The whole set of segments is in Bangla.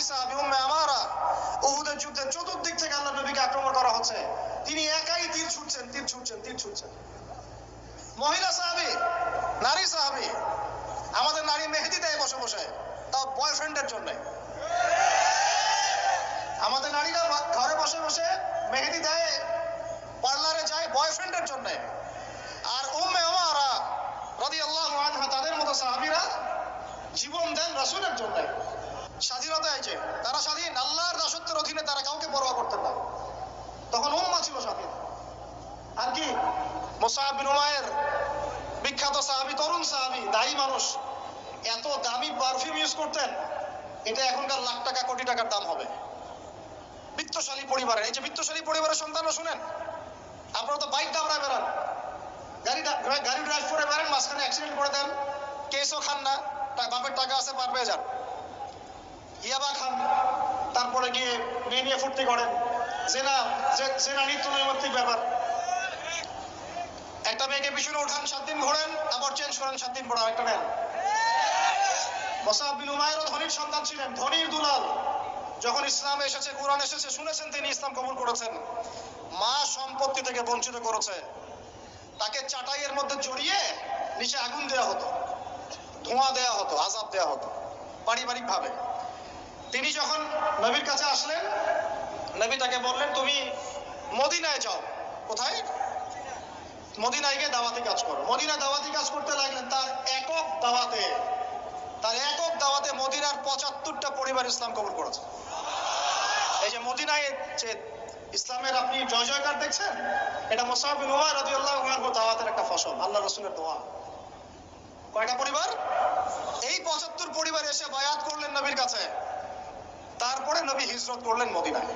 সাহাবি উম্মে আমারা, উহুদের যুদ্ধে চতুর্দিক থেকে আল্লাহ নবীকে আক্রমণ করা হচ্ছে। তিনি একাই তীর ছুটছেন তীর ছুটছেন তীর ছুটছেন। মহিলা সাহাবি, নারী সাহাবি, আমাদের নারী মেহেদি দেয় বসে বসে, তাও বয়ফ্রেন্ডের জন্য। আমাদের নারীরা ঘরে বসে বসে মেহেদি দেয়, পার্লারে যায় বয়ফ্রেন্ডের জন্য। আর উম্মে ওমারা রাদিয়াল্লাহু আনহা, তাদের মতো সাহাবীরা জীবন দেন রাসূলের জন্য। স্বাধীনতা এই যে, তারা স্বাধীন, আল্লাহর দাসত্বের অধীনে তারা কাউকে পরোয়া করতেন না। তখন উম্মা ছিল স্বাধীন। আর কি? মোসাহাব বিন উমায়ের বিখ্যাত সাহাবি, তরুণ সাহাবি, দায়ী মানুষ। এত দামি পারফিউম ইউজ করতেন, এটা এখনকার লাখ টাকা, কোটি টাকার দাম হবে। বিত্তশালী পরিবারের, এই যে বিত্তশালী পরিবারের সন্তানও শুনেন? আপনারা তো বাইক দামড়ায় বেড়ান। গাড়ি গাড়ি ড্রাইভ করে বেড়ান মাঝখানে অ্যাক্সিডেন্ট করে দেন। কেসও খান না বাপের টাকা আছে, পার পেয়ে যান। ইয়াবা খান, তারপরে গিয়ে মেয়ে নিয়ে ফুর্তি করেন। জেনা জেনা নিত্য নৈমিত্তিক ব্যাপার। একটা মেয়েকে পিছনে উঠান, সাত দিন ঘোরেন, আবার চেঞ্জ করেন, সাত দিন পর একটা নেন। মোসাহাব উমায়েরও ধনীর সন্তান ছিলেন, ধনীর দুলাল। যখন ইসলাম এসেছে, কোরআন এসেছে, শুনেছেন তিনি, ইসলাম কবুল করেছেন। মা সম্পত্তি থেকে বঞ্চিত করেছে। তাকে চাটাইয়ের মধ্যে জড়িয়ে নিচে আগুন দেওয়া হতো, ধোঁয়া দেওয়া হতো, আজাব দেওয়া হতো পারিবারিক ভাবে তিনি যখন নবীর কাছে আসলেন, নবী তাকে বললেন, তুমি মদিনায় যাও। কোথায়? মদিনায় গিয়ে দাওয়াতি কাজ করো। মদিনা দাওয়াতি কাজ করতে লাগলেন, তার একক দাওয়াতে, তার একক দাওয়াতে মদিনার পঁচাত্তরটা পরিবার ইসলাম কবুল করেছে। এই যে মদিনায় যে ইসলামের আপনি জয় জয়কার দেখছেন, এটা উমার রাদিয়াল্লাহু আনহু দাওয়াতের একটা ফসল আল্লাহ রাসূলের দোয়া। কয়টা পরিবার? এই পঁচাত্তর পরিবার এসে বায়াত করলেন নবীর কাছে। তারপরে নবী হিজরত করলেন মদিনায়।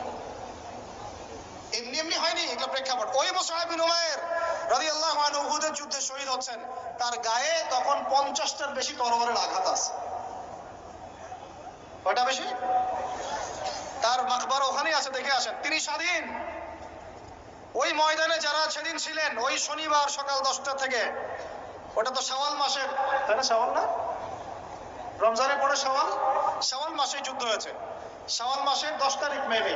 এমনি এমনি হয়নি এগুলো প্রেক্ষাপট। ওই উমায়ের রাদিয়াল্লাহু আনহু উহুদের যুদ্ধে শহীদ হচ্ছেন। তার গায়ে তখন পঞ্চাশটার বেশি তরবারের আঘাত আছে। কয়টা বেশি? তার মাকবার ওখানেই আছে, দেখে আসেন। তিনি স্বাধীন। ওই ময়দানে যারা সেদিন ছিলেন, ওই শনিবার সকাল দশটা থেকে, ওটা তো শাওয়াল মাসের, তাই না? শাওয়াল না? রমজানের পরে শাওয়াল? শাওয়াল মাসে যুদ্ধ হয়েছে। শাওয়াল মাসের দশ তারিখ মেবি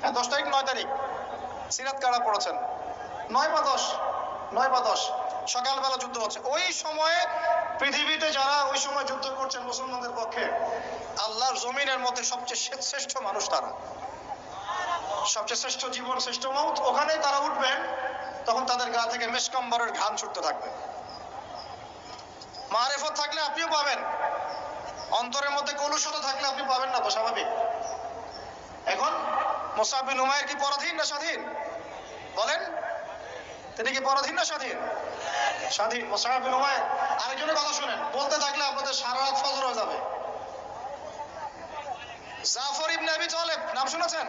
হ্যাঁ দশ তারিখ, নয় তারিখ। সিরাত কারা পড়েছেন? নয় বা দশ? নয় বা দশ। সকালবেলা যুদ্ধ হচ্ছে। ওই সময়ে পৃথিবীতে যারা ওই সময় যুদ্ধ করছেন মুসলমানদের পক্ষে, আল্লাহর জমিনের মধ্যে সবচেয়ে শ্রেষ্ঠ মানুষ তারা। সবচেয়ে শ্রেষ্ঠ জীবন, শ্রেষ্ঠ মৌত। ওখানে তারা উঠবেন, তখন তাদের গা থেকে মেসকম্বরের ঘাম ছুটতে থাকবে। মারেফত থাকলে আপনিও পাবেন। অন্তরের মধ্যে কলুষতা থাকলে আপনি পাবেন না স্বাভাবিক। এখন মোসাবিন উমায়ের কি পরাধীন না স্বাধীন? বলেন, তিনি কি পরাধীন না স্বাধীন? স্বাধীন। মোসাহাবিন উমায়ের আরেকজনের কথা শুনেন। বলতে থাকলে আপনাদের সারা রাত ফজর হয়ে যাবে। জাফর ইবনে আবি তালেব, নাম শুনেছেন?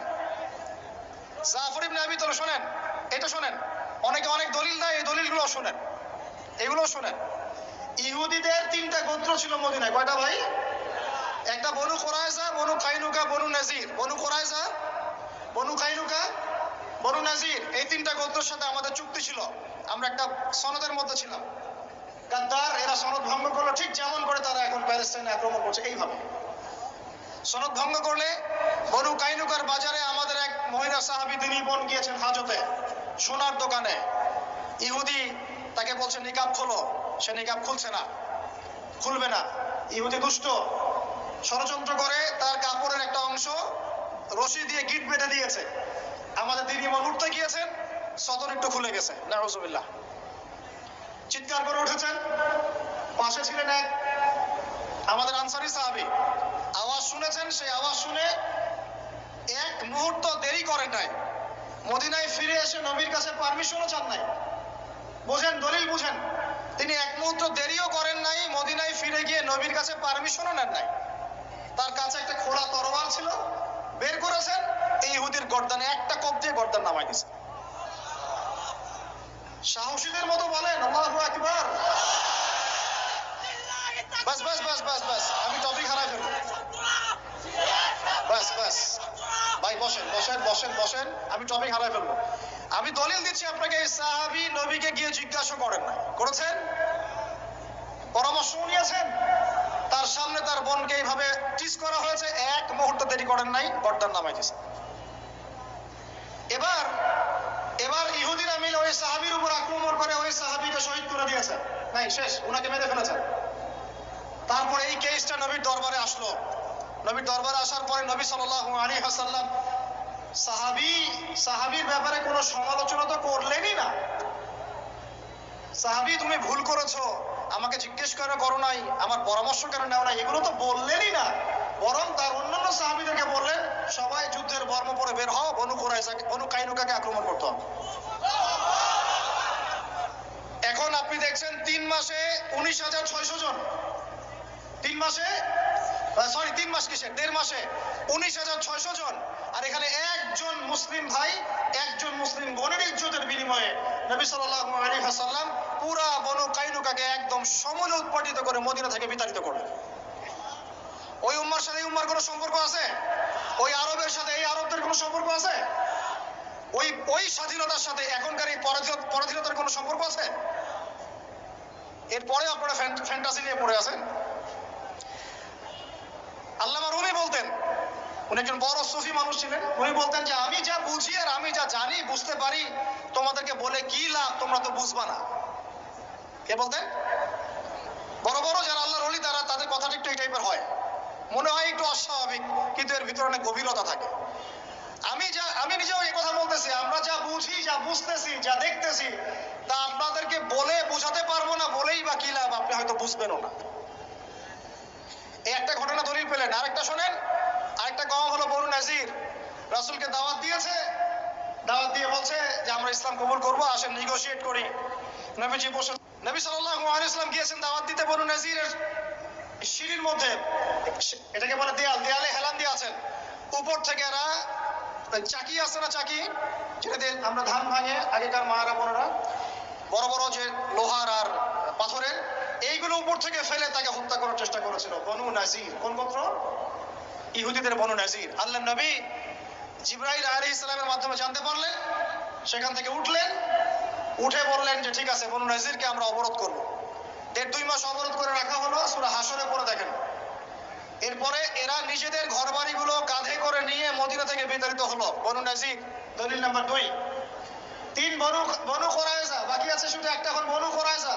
জাফর ইবনে আবি তালেব, শুনেন, এটা শুনেন। অনেকে অনেক দলিল দেয়, এই দলিলগুলো শুনেন। এগুলো শুনেন। ইহুদিদের তিনটা গোত্র ছিল মদিনায়। কয়টা ভাই? একটা বনু কোরাইজা বনু কাইনুকা, বনু নাজির। বনু কোরাইজা বনু কাইনুকা, বনু নাজির, এই তিনটা গোত্রের সাথে আমাদের চুক্তি ছিল। আমরা একটা সনদের মধ্যে ছিলাম। গাদ্দার, এরা সনদ ভঙ্গ করল, ঠিক যেমন করে তারা এখন প্যালেস্টাইনে আক্রমণ করছে, এইভাবে। সনদ ভঙ্গ করলে বনু কাইনুকার বাজারে আমাদের এক মহিলা সাহাবী তিনি বোন গিয়েছেন হাজতে, সোনার দোকানে। ইহুদি তাকে বলছে, নিকাব খোলো। সে নিকাব খুলছে না, খুলবে না। ইহুদি দুষ্ট ষড়যন্ত্র করে, তার কাপড়ের একটা অংশ রশি দিয়ে গিট বেঁধে দিয়েছে। আমাদের দিদি মন উঠতে গিয়েছেন, সদর একটু খুলে গেছে। নাহজুবিল্লাহ চিৎকার করে উঠেছেন। পাশে ছিলেন এক আমাদের আনসারি সাহাবী। আওয়াজ শুনেছেন, সেই আওয়াজ শুনে এক মুহূর্ত দেরি করেন নাই। মদিনায় ফিরে এসে নবীর কাছে পারমিশনও চান নাই। বুঝেন, দলিল বুঝেন। তিনি এক মুহূর্ত দেরিও করেন নাই, মদিনায় ফিরে গিয়ে নবীর কাছে পারমিশনও নেন নাই। তার কাছে একটা খোলা তরোয়াল ছিল, বের করেছেন এই ইহুদির গর্দানে একটা কোপ দিয়ে গর্দান নামাই দিয়েছে সাহসীদের মতো বলেন, আল্লাহু আকবার। বাস বাস বাস বাস বাস, আমি টপিক হারাই ফেলব। বাস বাস। ভাই, বসেন বসেন বসেন বসেন, আমি টপিক হারাই ফেলব। আমি দলিল দিচ্ছি আপনাকে সাহাবি নবীকে গিয়ে জিজ্ঞাসা করেন না করেছেন? পরামর্শ নিয়েছেন? তার সামনে তার বোনকে এইভাবে টিস করা হয়েছে। এক মুহূর্ত দেরি করেন নাই গড্ডার নামাই দিয়েছে এবার এবার ইহুদিরা মিলে ওই সাহাবির উপর আক্রমণ করে ওই সাহাবিকে শহীদ করে দিয়েছে। নাই, শেষ, উনাকে মেরে ফেলেছে। তারপরে এই কেসটা নবীর দরবারে আসলো। নবীর দরবারে আসার পরে নবী সাল্লাল্লাহু আলাইহি হাসাল্লাম সাহাবি, সাহাবির ব্যাপারে কোনো সমালোচনা তো করলেনই না। সাহাবি, তুমি ভুল করেছ। আমাকে জিজ্ঞেস করে করো নাই, আমার পরামর্শ কেন নেও নাই? এগুলো তো বললেনই না। বরং তার অন্যান্য সাহাবিদেরকে বললেন, সবাই যুদ্ধের বর্ম পরে বের হও, বনু কোরাইসাকে বনু কাইনুকাকে আক্রমণ করতে হবে। এখন আপনি দেখছেন তিন মাসে উনিশ হাজার ছয়শো জন। তিন মাসে? সরি তিন মাস কিসের? দেড় মাসে উনিশ হাজার ছয়শো জন। আর এখানে একজন মুসলিম ভাই, একজন মুসলিম বোনের ইজ্জতের বিনিময়ে নবী সাল্লাল্লাহু আলাইহি ওয়াসাল্লাম পুরা বনু কাইনুকাকে একদম সমূলে উৎপাদিত করে মদিনা থেকে বিতাড়িত করলেন ওই উম্মার সাথে উম্মার কোনো সম্পর্ক আছে? ওই আরবের সাথে এই আরবদের কোনো সম্পর্ক আছে? ওই ওই স্বাধীনতার সাথে এখনকার এই পরাধীন- পরাধীনতার কোনো সম্পর্ক আছে? এরপরে আপনারা ফ্যান্টাসি নিয়ে পড়ে আছেন। আল্লামা রুমি বলতেন, উনি একজন বড় সুফি মানুষ ছিলেন। উনি বলতেন যে, আমি যা বুঝি আর আমি যা জানি, বুঝতে পারি, তোমাদেরকে বলে কি লাভ, তোমরা তো বুঝবা না। কে বলতেন? বড় বড় যারা আল্লাহর অলি তারা তাদের কথাটা একটু এই টাইপের হয়। মনে হয় একটু অস্বাভাবিক, কিন্তু এর ভিতরে অনেক গভীরতা থাকে। আমি যা, আমি নিজেও এই কথা বলতেছি, আমরা যা বুঝি, যা বুঝতেছি, যা দেখতেছি, তা আপনাদেরকে বলে বোঝাতে পারব না, বলেই বা কি লাভ, আপনি হয়তো বুঝবেনও না। এই একটা ঘটনা দলিল পেলেন আরেকটা শোনেন, আরেকটা কম হলো বরু নাজির। রাসূলকে দাওয়াত দিয়েছে দাওয়াত দিয়ে বলছে যে, আমরা ইসলাম কবুল করব, আসেন নেগোশিয়েট করি। নবীজি বসে নবী সাল্লাল্লাহু ওয়াসাল্লাম গিয়েছেন দাওয়াত দিতে বরু নাজিরের সিঁড়ির মধ্যে। এটাকে বলে দেয়াল। দেয়ালে হেলান দিয়ে আছেন। উপর থেকে এরা চাকি আছে না চাকি? যেটা দিয়ে আমরা ধান ভাঙে, আগেকার মায়েরা, বোনেরা, বড় বড় যে লোহার আর পাথরের এইগুলো উপর থেকে ফেলে তাকে হত্যা করার চেষ্টা করেছিল। বনু নাজির। কোন গোত্র? ইহুদিদের বনু নাজির। আল্লাহ নবী জিব্রাইল আলী ইসলামের মাধ্যমে জানতে পারলেন, সেখান থেকে উঠলেন, উঠে বললেন যে, ঠিক আছে, বনু নাজিরকে আমরা অবরোধ করব। দেড় দুই মাস অবরোধ করে রাখা হলো, সুরা হাসরে পরে দেখেন। এরপরে এরা নিজেদের ঘরবাড়িগুলো কাঁধে করে নিয়ে মদিনা থেকে বিতাড়িত হলো। বনু নাজির, দলিল নাম্বার দুই। তিন বনু বনু কোরাইজা বাকি আছে শুধু একটা এখন বনু কোরাইজা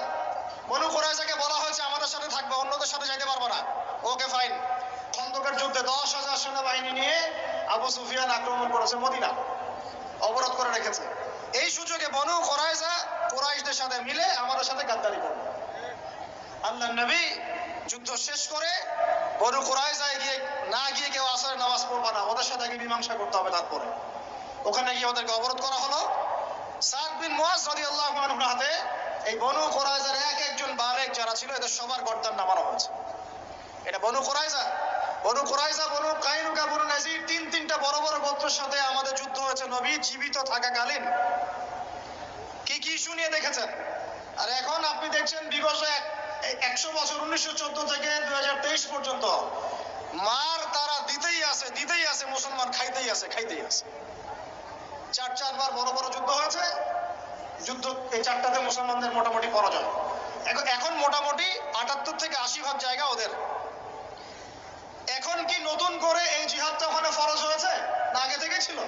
বনু কোরাইজাকে বলা হয়েছে, আমাদের সাথে থাকবে, অন্যদের সাথে যাইতে পারব না। ওকে ফাইন খন্দকের যুদ্ধে দশ হাজার সেনাবাহিনী নিয়ে আবু সুফিয়ান আক্রমণ করেছে মদিনা। অবরোধ করে রেখেছে। এই সুযোগে বনু কোরাইজা কোরাইশদের সাথে মিলে আমাদের সাথে গাদ্দারি করবে। আল্লাহ নবী যুদ্ধ শেষ করে বনু কোরাইজায় গিয়ে না গিয়ে কেউ আসরে নামাজ পড়বে না। ওদের সাথে আগে মীমাংসা করতে হবে তারপরে। ওখানে গিয়ে ওদেরকে অবরোধ করা হলো। সাদ বিন মুয়াজ রাদিয়াল্লাহু আনহুর হাতে এই বনু কোরাইজার এক একজন বালেক যারা ছিল, এদের সবার গর্দান নামানো হয়েছে। এটা বনু কোরাইজা বনু কোরাইজা বনু কাইনুকা, বনু নাজির তিন তিনটা বড় বড় গোত্রের সাথে আমাদের যুদ্ধ হয়েছে। নবী জীবিত থাকাকালীন। কি কি দেখেছেন? আর এখন আপনি দেখছেন বিগত একশো বছর, উনিশশো চোদ্দ থেকে পর্যন্ত। মার তারা দিতেই আছে দিতেই আছে, মুসলমান খাইতেই আছে খাইতেই আছে। চার চারবার বড় বড় যুদ্ধ হয়েছে। যুদ্ধ এই চারটাতে মুসলমানদের মোটামুটি পরাজয়। এখন মোটামুটি আটাত্তর থেকে আশি ভাগ জায়গা ওদের। এখন কি, নতুন করে এই জিহাদটা ওখানে ফরজ হয়েছে? না, আগে থেকে ছিল।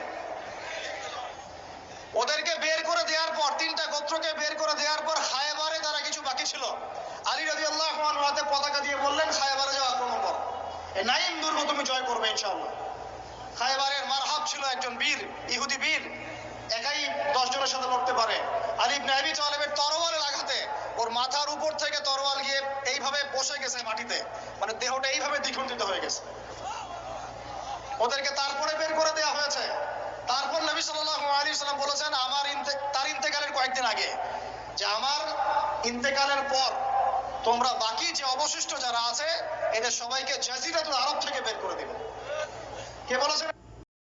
ওদেরকে বের করে দেওয়ার পর, তিনটা গোত্রকে বের করে দেওয়ার পর খায়বারে তারা কিছু বাকি ছিল। আলী রাজি আল্লাহ হাতে পতাকা দিয়ে বললেন, খায়বারে যাও আক্রমণ করো নাইম দুর্গ তুমি জয় করবে ইনশাআল্লাহ। খায়বারের মারহাব ছিল একজন বীর, ইহুদি বীর। একাই দশ জনের সাথে লড়তে পারে। আলী ইবনে আবি তালেবের তরোয়ালের আঘাতে ওর মাথার উপর থেকে তরোয়াল গিয়ে এইভাবে বসে গেছে মাটিতে। মানে দেহটা এইভাবে দ্বিখণ্ডিত হয়ে গেছে। ওদেরকে তারপরে বের করে দেওয়া হয়েছে। তারপর নবী সাল্লাল্লাহু আলাইহি সাল্লাম বলেছেন, আমার তার ইন্তেকালের কয়েকদিন আগে, যে আমার ইন্তেকালের পর তোমরা বাকি যে অবশিষ্ট যারা আছে, এদের সবাইকে জাজিরাতুল আরব থেকে বের করে দিবে। কে বলেছেন?